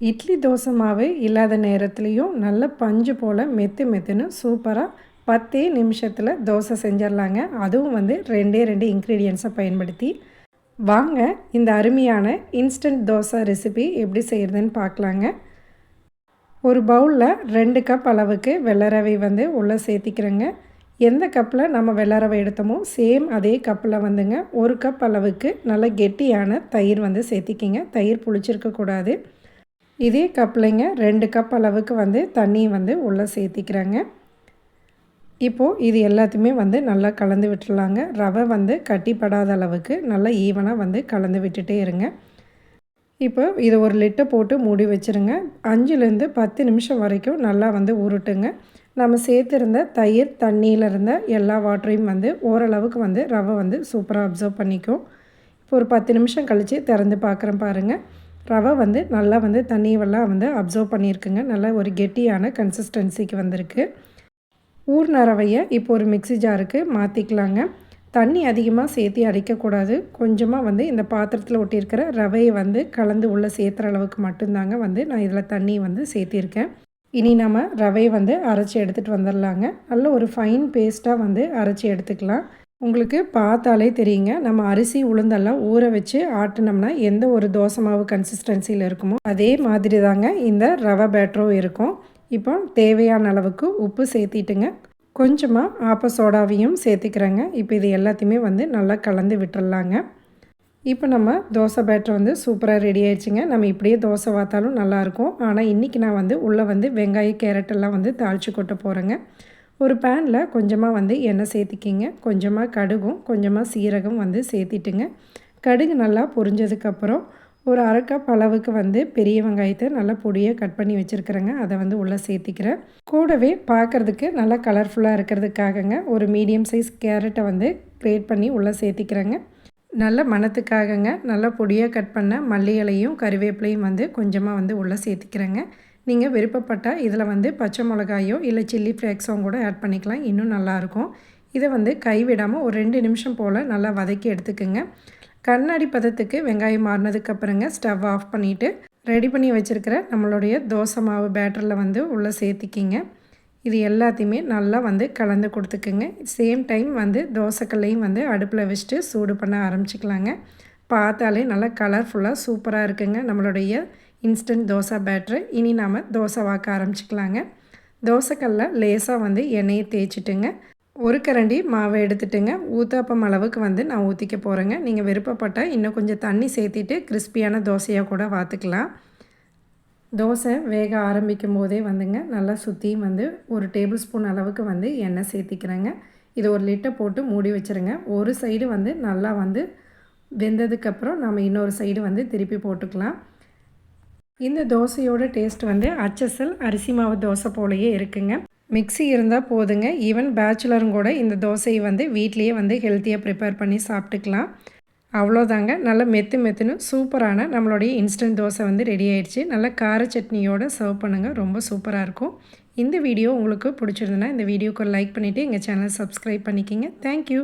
இட்லி தோசை மாவு இல்லாத நேரத்துலையும் நல்ல பஞ்சு போல் மெத்து மெத்துன்னு சூப்பராக பத்தே நிமிஷத்தில் தோசை செஞ்சிடலாங்க. அதுவும் வந்து ரெண்டே ரெண்டு இன்க்ரீடியன்ஸை பயன்படுத்தி. வாங்க இந்த அருமையான இன்ஸ்டன்ட் தோசை ரெசிபி எப்படி செய்கிறதுன்னு பார்க்கலாங்க. ஒரு பவுலில் ரெண்டு கப் அளவுக்கு வெள்ளரவை வந்து உள்ளே சேர்த்திக்கிறேங்க. எந்த கப்பில் நம்ம வெள்ளரவை எடுத்தோமோ சேம் அதே கப்பில் வந்துங்க ஒரு கப் அளவுக்கு நல்ல கெட்டியான தயிர் வந்து சேர்த்திக்கிங்க. தயிர் புளிச்சிருக்கக்கூடாது. இதே கப்லைங்க ரெண்டு கப் அளவுக்கு வந்து தண்ணி வந்து உள்ளே சேர்த்திக்கிறாங்க. இப்போது இது எல்லாத்தையுமே வந்து நல்லா கலந்து விட்டுடலாங்க. ரவை வந்து கட்டிப்படாத அளவுக்கு நல்லா ஈவனாக வந்து கலந்து விட்டுட்டே இருங்க. இப்போ இதை ஒரு லிட்டை போட்டு மூடி வச்சுருங்க. அஞ்சுலேருந்து பத்து நிமிஷம் வரைக்கும் நல்லா வந்து உருட்டுங்க. நம்ம சேர்த்துருந்த தயிர் தண்ணியில் இருந்த எல்லா வாட்டரையும் வந்து ஓரளவுக்கு வந்து ரவை வந்து சூப்பராக அப்சர்வ் பண்ணிக்கும். இப்போ ஒரு பத்து நிமிஷம் கழித்து திறந்து பார்க்குறேன் பாருங்கள் ரவை வந்து நல்லா வந்து தண்ணியெல்லாம் வந்து அப்சர்வ் பண்ணியிருக்குங்க. நல்லா ஒரு கெட்டியான கன்சிஸ்டன்சிக்கு வந்திருக்கு. ஊர்ன ரவையை இப்போ ஒரு மிக்சி ஜாருக்கு மாற்றிக்கலாங்க தண்ணி அதிகமாக சேர்த்தி அரைக்கக்கூடாது. கொஞ்சமாக வந்து இந்த பாத்திரத்தில் ஒட்டியிருக்கிற ரவையை வந்து கலந்து உள்ளே சேர்த்துற அளவுக்கு மட்டும்தாங்க வந்து நான் இதில் தண்ணி வந்து சேர்த்திருக்கேன். இனி நம்ம ரவையை வந்து அரைச்சி எடுத்துகிட்டு வந்துடலாங்க நல்ல ஒரு ஃபைன் பேஸ்ட்டாக வந்து அரைச்சி எடுத்துக்கலாம். உங்களுக்கு பார்த்தாலே தெரியுங்க. நம்ம அரிசி உளுந்தெல்லாம் ஊற வச்சு ஆட்டினோம்னா எந்த ஒரு தோசை மாவு கன்சிஸ்டன்சியில் இருக்குமோ அதே மாதிரி தாங்க இந்த ரவை பேட்டரும் இருக்கும். இப்போ தேவையான அளவுக்கு உப்பு சேர்த்திட்டுங்க. கொஞ்சமாக ஆப்ப சோடாவையும் சேர்த்துக்கிறேங்க. இப்போ இது எல்லாத்தையுமே வந்து நல்லா கலந்து விட்டுடலாங்க இப்போ நம்ம தோசை பேட்டர் வந்து சூப்பராக ரெடி ஆயிடுச்சுங்க. நம்ம இப்படியே தோசை வாத்தாலும் நல்லாயிருக்கும் ஆனால் இன்றைக்கி நான் வந்து உள்ளே வந்து வெங்காய கேரட் எல்லாம் வந்து தாளித்து கொட்ட போகிறேங்க ஒரு பேனில் கொஞ்சமாக வந்து எண்ணெய் சேர்த்திக்கிங்க. கொஞ்சமாக கடுகும் கொஞ்சமாக சீரகம் வந்து சேர்த்திட்டுங்க. கடுகு நல்லா பொரிஞ்சதுக்கப்புறம் ஒரு அரை கப் அளவுக்கு வந்து பெரிய வெங்காயத்தை நல்லா பொடியாக கட் பண்ணி வச்சுருக்கிறேங்க. அதை வந்து உள்ளே சேர்த்திக்கிறேன். கூடவே பார்க்குறதுக்கு நல்லா கலர்ஃபுல்லாக இருக்கிறதுக்காகங்க ஒரு மீடியம் சைஸ் கேரட்டை வந்து க்ரியேட் பண்ணி உள்ளே சேர்த்திக்கிறேங்க. நல்ல மணத்துக்காகங்க நல்லா பொடியாக கட் பண்ண மல்லி இலையும் கருவேப்பிலையும் வந்து கொஞ்சமாக வந்து உள்ளே சேர்த்திக்கிறேங்க. நீங்கள் விருப்பப்பட்டால் இதில் வந்து பச்சை மிளகாயோ இல்லை சில்லி ஃப்ளேக்ஸோ கூட ஆட் பண்ணிக்கலாம். இன்னும் நல்லாயிருக்கும். இதை வந்து கைவிடாமல் ஒரு ரெண்டு நிமிஷம் போல் நல்லா வதக்கி எடுத்துக்கோங்க. கண்ணாடி பதத்துக்கு வெங்காயம் மாறினதுக்கப்புறங்க ஸ்டவ் ஆஃப் பண்ணிவிட்டு ரெடி பண்ணி வச்சுருக்கிற நம்மளுடைய தோசை மாவு பேட்டரில் வந்து உள்ளே சேர்த்திக்கிங்க. இது எல்லாத்தையுமே நல்லா வந்து கலந்து கொடுத்துக்குங்க. சேம் டைம் வந்து தோசைக்கல்லையும் வந்து அடுப்பில் வச்சுட்டு சூடு பண்ண ஆரம்பிச்சிக்கலாங்க. பார்த்தாலே நல்லா கலர்ஃபுல்லாக சூப்பராக இருக்குங்க நம்மளுடைய இன்ஸ்டன்ட் தோசை பேட்ரு. இனி நாம் தோசை வாக்க ஆரம்பிச்சிக்கலாங்க. தோசைக்கல்ல லேசாக வந்து எண்ணெயை தேய்ச்சிட்டுங்க. ஒரு கரண்டி மாவை எடுத்துட்டுங்க. ஊத்தாப்பம் அளவுக்கு வந்து நான் ஊற்றிக்க போகிறேங்க நீங்கள் விருப்பப்பட்டால் இன்னும் கொஞ்சம் தண்ணி சேர்த்திட்டு கிறிஸ்பியான தோசையாக கூட வாத்துக்கலாம். தோசை வேக ஆரம்பிக்கும் போதே வந்துங்க. நல்லா சுற்றியும் வந்து ஒரு டேபிள் ஸ்பூன் அளவுக்கு வந்து எண்ணெய் சேர்த்திக்கிறேங்க. இது ஒரு லிட்டை போட்டு மூடி வச்சுருங்க. ஒரு சைடு வந்து நல்லா வந்து வெந்ததுக்கப்புறம் நம்ம இன்னொரு சைடு வந்து திருப்பி போட்டுக்கலாம். இந்த தோசையோட டேஸ்ட் வந்து அச்சசல் அரிசி மாவு தோசை போலையே இருக்குங்க. மிக்சி இருந்தால் போதுங்க. ஈவன் பேச்சுலரும் கூட இந்த தோசையை வந்து வீட்லேயே வந்து ஹெல்த்தியாக ப்ரிப்பேர் பண்ணி சாப்பிட்டுக்கலாம். அவ்வளோதாங்க. நல்ல மெத்து மெத்துன்னு சூப்பரான நம்மளுடைய இன்ஸ்டன்ட் தோசை வந்து ரெடி ஆயிடுச்சு. நல்ல கார சட்னியோடு சர்வ் பண்ணுங்கள் ரொம்ப சூப்பராக இருக்கும். இந்த வீடியோ உங்களுக்கு பிடிச்சிருந்துன்னா இந்த வீடியோக்கு லைக் பண்ணிவிட்டு எங்கள் சேனல் சப்ஸ்கிரைப் பண்ணிக்கிங்க. தேங்க்யூ